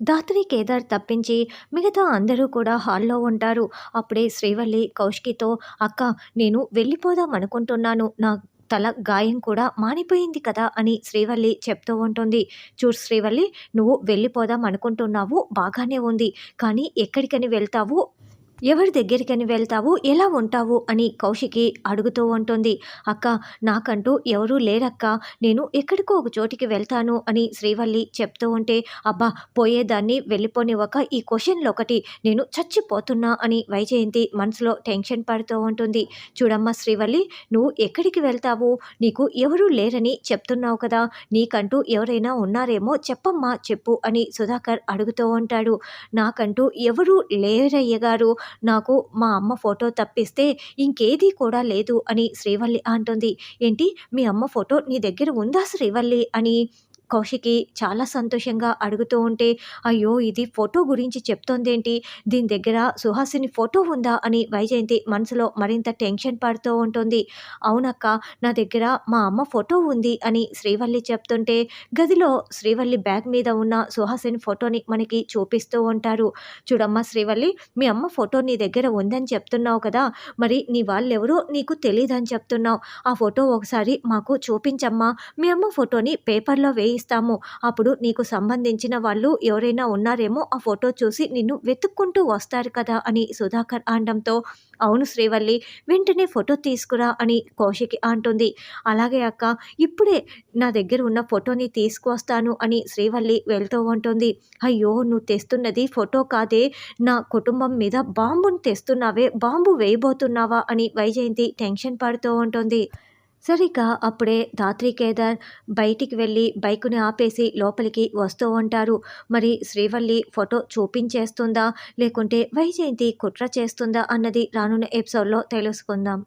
ధాత్రి కేదార్ తప్పించి మిగతా అందరూ కూడా హాల్లో ఉంటారు. అప్పుడే శ్రీవల్లి కౌశికితో అక్క నేను వెళ్ళిపోదాం అనుకుంటున్నాను. నా తల గాయం కూడా మానిపోయింది కదా అని శ్రీవల్లి చెప్తూ ఉంటుంది. చూడు శ్రీవల్లి నువ్వు వెళ్ళిపోదాం అనుకుంటున్నావు బాగానే ఉంది. కానీ ఎక్కడికని వెళ్తావు? ఎవరి దగ్గరికని వెళ్తావు? ఎలా ఉంటావు? అని కౌశికి అడుగుతూ ఉంటుంది. అక్క నాకంటూ ఎవరూ లేరక్క. నేను ఎక్కడికో ఒక చోటికి వెళ్తాను అని శ్రీవల్లి చెప్తూ ఉంటే అబ్బా పోయేదాన్ని వెళ్ళిపోనివ్వక ఈ క్వశ్చన్లో ఒకటి నేను చచ్చిపోతున్నా అని వైజయంతి మనసులో టెన్షన్ పడుతూ ఉంటుంది. చూడమ్మా శ్రీవల్లి నువ్వు ఎక్కడికి వెళ్తావు? నీకు ఎవరూ లేరని చెప్తున్నావు కదా. నీకంటూ ఎవరైనా ఉన్నారేమో చెప్పమ్మా చెప్పు అని సుధాకర్ అడుగుతూ ఉంటాడు. నాకంటూ ఎవరూ లేరయ్య గారు నాకు మా అమ్మ ఫోటో తప్పిస్తే ఇంకేదీ కూడా లేదు అని శ్రీవల్లి అంటుంది. ఏంటి? మీ అమ్మ ఫోటో నీ దగ్గర ఉందా శ్రీవల్లి? అని కౌశికి చాలా సంతోషంగా అడుగుతూ ఉంటే అయ్యో ఇది ఫోటో గురించి చెప్తోందేంటి? దీని దగ్గర సుహాసిని ఫోటో ఉందా? అని వైజయంతి మనసులో మరింత టెన్షన్ పడుతూ ఉంటుంది. అవునక్క నా దగ్గర మా అమ్మ ఫోటో ఉంది అని శ్రీవల్లి చెప్తుంటే గదిలో శ్రీవల్లి బ్యాగ్ మీద ఉన్న సుహాసిని ఫోటోని మనకి చూపిస్తూ ఉంటారు. చూడమ్మా శ్రీవల్లి మీ అమ్మ ఫోటో నీ దగ్గర ఉందని చెప్తున్నావు కదా మరి నీ వాళ్ళెవరో నీకు తెలియదని చెప్తున్నావు. ఆ ఫోటో ఒకసారి మాకు చూపించమ్మా. మీ అమ్మ ఫోటోని పేపర్లో వేయిస్తాను. ఇస్తాము అప్పుడు నీకు సంబంధించిన వాళ్ళు ఎవరైనా ఉన్నారేమో ఆ ఫోటో చూసి నిన్ను వెతుక్కుంటూ వస్తారు కదా అని సుధాకర్ అనడంతో అవును శ్రీవల్లి వెంటనే ఫోటో తీసుకురా అని కౌశికి అంటుంది. అలాగే అక్క ఇప్పుడే నా దగ్గర ఉన్న ఫోటోని తీసుకువస్తాను అని శ్రీవల్లి వెళ్తూ ఉంటుంది. అయ్యో నువ్వు తెస్తున్నది ఫోటో కాదే. నా కుటుంబం మీద బాంబుని తెస్తున్నావే బాంబు వేయబోతున్నావా అని వైజయంతి టెన్షన్ పడుతూ ఉంటుంది. సరిగ్గా అప్పుడే ధాత్రి కేదార్ బయటికి వెళ్ళి బైకుని ఆపేసి లోపలికి వస్తూ ఉంటారు. మరి శ్రీవల్లి ఫోటో చూపించేస్తుందా? లేకుంటే వైజయంతి కుట్ర చేస్తుందా? అన్నది రానున్న ఎపిసోడ్లో తెలుసుకుందాం.